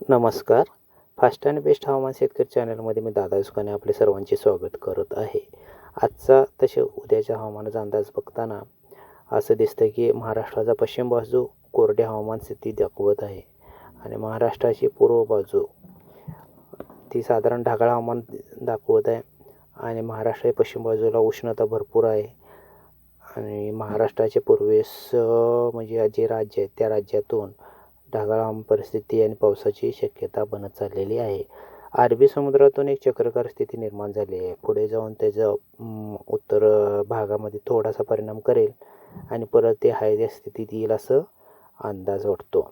नमस्कार. Fast and best हवामान शेतकरी चॅनलमध्ये मी दादा सुखाने आपले सर्वांचे स्वागत करत आहे. आजचा तसे उद्याच्या हवामानाचा अंदाज बघताना असं दिसतं की महाराष्ट्राचा पश्चिम बाजू कोरडे हवामान स्थिती दाखवत आहे आणि महाराष्ट्राची पूर्व बाजू ती साधारण ढगाळ हवामान दाखवत आहे आणि महाराष्ट्राच्या पश्चिम बाजूला उष्णता भरपूर आहे आणि महाराष्ट्राच्या पूर्वेस म्हणजे जे राज्य आहेत त्या राज्यातून ढगाळ परिस्थिती आणि पावसाची शक्यता बनत चाललेली आहे. अरबी समुद्रातून एक चक्रकार स्थिती निर्माण झाली आहे. पुढे जाऊन त्याचा उत्तर भागामध्ये थोडासा परिणाम करेल आणि परत ते हाय त्या स्थितीत येईल असं अंदाज वाटतो.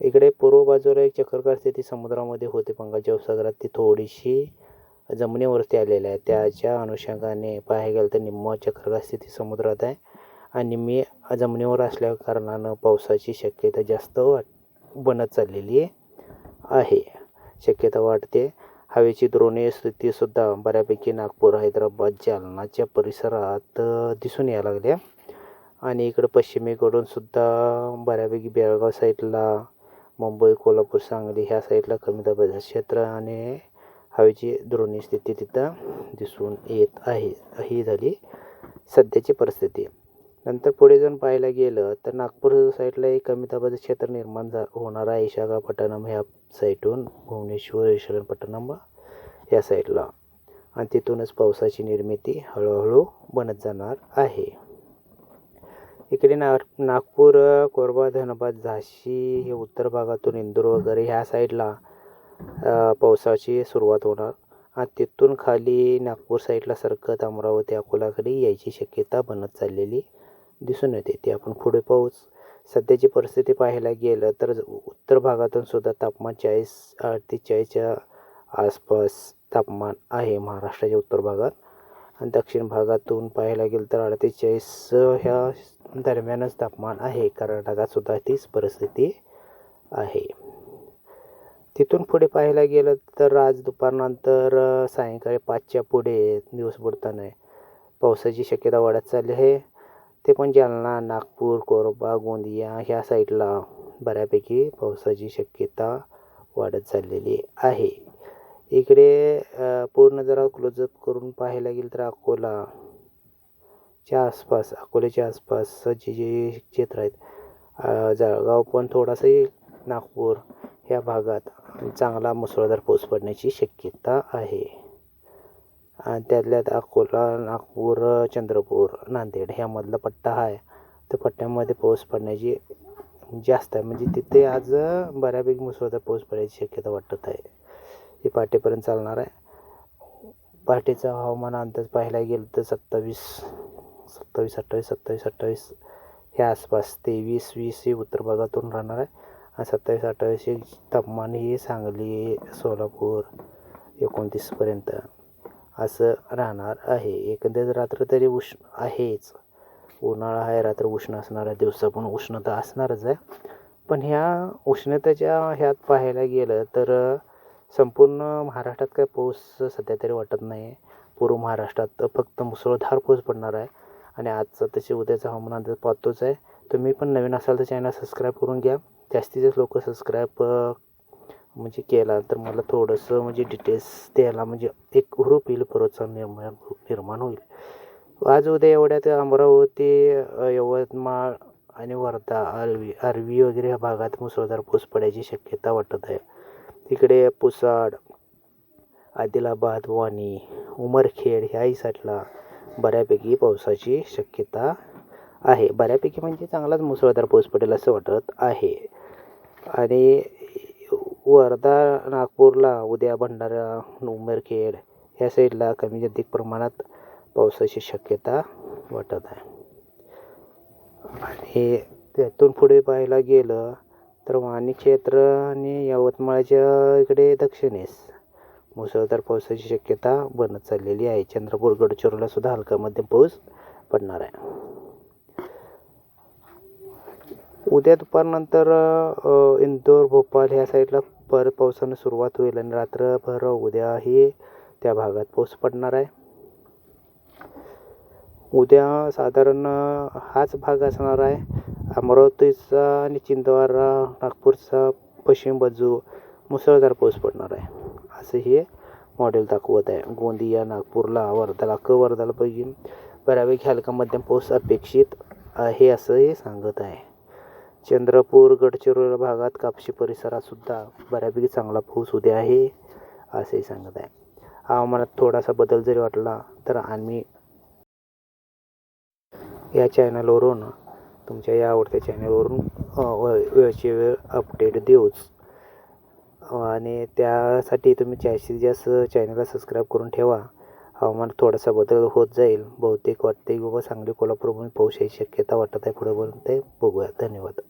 इकडे पूर्व बाजूला एक चक्रकार स्थिती समुद्रामध्ये होते. बंगालच्या उपसागरात ती थोडीशी जमिनीवरती आलेली आहे. त्याच्या अनुषंगाने पाहायला गेलं तर निम्म चक्रकार स्थिती समुद्रात आहे. आणि मी जमिनीवर असल्या कारणानं पावसाची शक्यता जास्त वाट बनत चाललेली आहे. शक्यता वाटते हवेची द्रोणीय स्थितीसुद्धा बऱ्यापैकी नागपूर हैदराबाद जालनाच्या परिसरात दिसून यायला लागल्या. आणि इकडं पश्चिमेकडून सुद्धा बऱ्यापैकी बेळगाव साईडला मुंबई कोल्हापूर सांगली ह्या साईडला कमी दाबाचं क्षेत्र आणि हवेची द्रोणी स्थिती तिथं दिसून येत आहे. ही झाली सध्याची परिस्थिती. नंतर पुढे जाऊन पाहायला गेलं तर नागपूर साईडला एक कमी दाबाचं क्षेत्र निर्माण झा होणार आहे. विशाखापट्टणम ह्या साईटहून भुवनेश्वर विशाखापट्टणम या साईडला. आणि तिथूनच पावसाची निर्मिती हळूहळू बनत जाणार आहे. इकडे ना नागपूर कोरबा धनबाद झाशी हे उत्तर भागातून इंदूर वगैरे ह्या साईडला पावसाची सुरुवात होणार. आणि तिथून खाली नागपूर साईडला सरकत अमरावती अकोलाकडे यायची शक्यता बनत चाललेली दिसून येते ते आपण पुढे पाहूच. सध्याची परिस्थिती पाहायला गेलं तर उत्तर भागातून सुद्धा तापमान चाळीस अडतीचाळीसच्या आसपास तापमान आहे महाराष्ट्राच्या उत्तर भागात. आणि दक्षिण भागातून पाहायला गेलं तर अडतीचाळीस ह्या दरम्यानच तापमान आहे. कर्नाटकात सुद्धा तीच परिस्थिती आहे. तिथून पुढे पाहायला गेलं तर आज दुपारनंतर सायंकाळी पाचच्या पुढे दिवस बुडताना पावसाची शक्यता वाढत चालली आहे. ते पण जालना नागपूर कोरबा गोंदिया ह्या साईडला बऱ्यापैकी पावसाची शक्यता वाढत चाललेली आहे. इकडे पूर्ण जरा क्लोजअप करून पाहायला गेलं तर अकोला च्या आसपास अकोल्याच्या आसपास जे जे क्षेत्र आहेत जळगाव पण थोडासा नागपूर ह्या भागात चांगला मुसळधार पाऊस पडण्याची शक्यता आहे. आणि त्यातल्यात अकोला नागपूर चंद्रपूर नांदेड ह्यामधला पट्टा आहे त्या पट्ट्यामध्ये पाऊस पडण्याची जास्त आहे. म्हणजे तिथे आज बऱ्यापैकी मुसळधार पाऊस पडायची शक्यता वाटत आहे. हे पहाटेपर्यंत चालणार आहे. पहाटेचा हवामान अंदाज पाहायला गेलं तर सत्तावीस सत्तावीस अठ्ठावीस सत्तावीस अठ्ठावीस ह्या आसपास तेवीस वीस हे उत्तर भागातून राहणार आहे. आणि सत्तावीस अठ्ठावीस हे तापमान हे सांगली सोलापूर एकोणतीसपर्यंत असं राहणार आहे. एकंदरीत रात्र तरी उष्ण आहेच. उन्हाळा आहे रात्र उष्ण असणार आहे दिवसा पण उष्णता असणारच आहे. पण ह्या उष्णतेच्या ह्यात पाहायला गेलं तर संपूर्ण महाराष्ट्रात काय पाऊस सध्या तरी वाटत नाही. आहे पूर्व महाराष्ट्रात फक्त मुसळधार पाऊस पडणार आहे. आणि आजचा तसे उद्याचा हवामान अंदाज पाहतोच आहे. तुम्ही पण नवीन असाल तर चॅनल सबस्क्राईब करून घ्या. जास्तीत जास्त लोक सबस्क्राईब म्हणजे केला तर मला थोडंसं म्हणजे डिटेल्स द्यायला म्हणजे एक हुरूप येईल प्रोत्साहन निर्माण निर्माण होईल. आज उद्या एवढ्यात अमरावती यवतमाळ आणि वर्धा आरवी आरवी वगैरे ह्या भागात मुसळधार पाऊस पडायची शक्यता वाटत आहे. तिकडे पुसाड आदिलाबाद वाणी उमरखेड ह्याही साईडला बऱ्यापैकी पावसाची शक्यता आहे. बऱ्यापैकी म्हणजे चांगलाच मुसळधार पाऊस पडेल असं वाटत आहे. आणि वर्धा नागपूरला उद्या भंडारा उमरखेड ह्या साईडला कमी अधिक प्रमाणात पावसाची शक्यता वाटत आहे. आणि त्यातून पुढे पाहायला गेलं तर वाणी क्षेत्र आणि यवतमाळच्या इकडे दक्षिणेस मुसळधार पावसाची शक्यता बनत चाललेली आहे. चंद्रपूर गडचिरोला सुद्धा हलका मध्यम पाऊस पडणार आहे. उद्या दुपारनंतर इंदोर भोपाळ ह्या साईडला परत पावसानं सुरुवात होईल आणि रात्रभर उद्याही त्या भागात पाऊस पडणार आहे. उद्या साधारण हाच भाग असणार आहे. अमरावतीचा आणि चिंदवारा नागपूरचा पश्चिम बाजू मुसळधार पाऊस पडणार आहे. असं हे मॉडेल दाखवत आहे. गोंदिया नागपूरला वर्धाला क वर्धाला पैकी बऱ्यापैकी हलका मध्यम पाऊस अपेक्षित आहे असं हे सांगत आहे. चंद्रपूर गडचिरोली भागात कापशी परिसरात सुद्धा बऱ्यापैकी चांगला पाऊस उद्या आहे असंही सांगत आहे. हवामानात थोडासा बदल जरी वाटला तर आम्ही या चॅनलवरून तुमच्या या आवडत्या चॅनलवरून वेळची वेळ अपडेट देऊच. आणि त्यासाठी तुम्ही जास्तीत जास्त चॅनलला सबस्क्राईब करून ठेवा. हवामानात थोडासा बदल होत जाईल. बहुतेक वाटते की बाबा सांगली कोल्हापूरमध्ये पाऊस यायची शक्यता वाटत आहे. पुढे ते बघूया. धन्यवाद.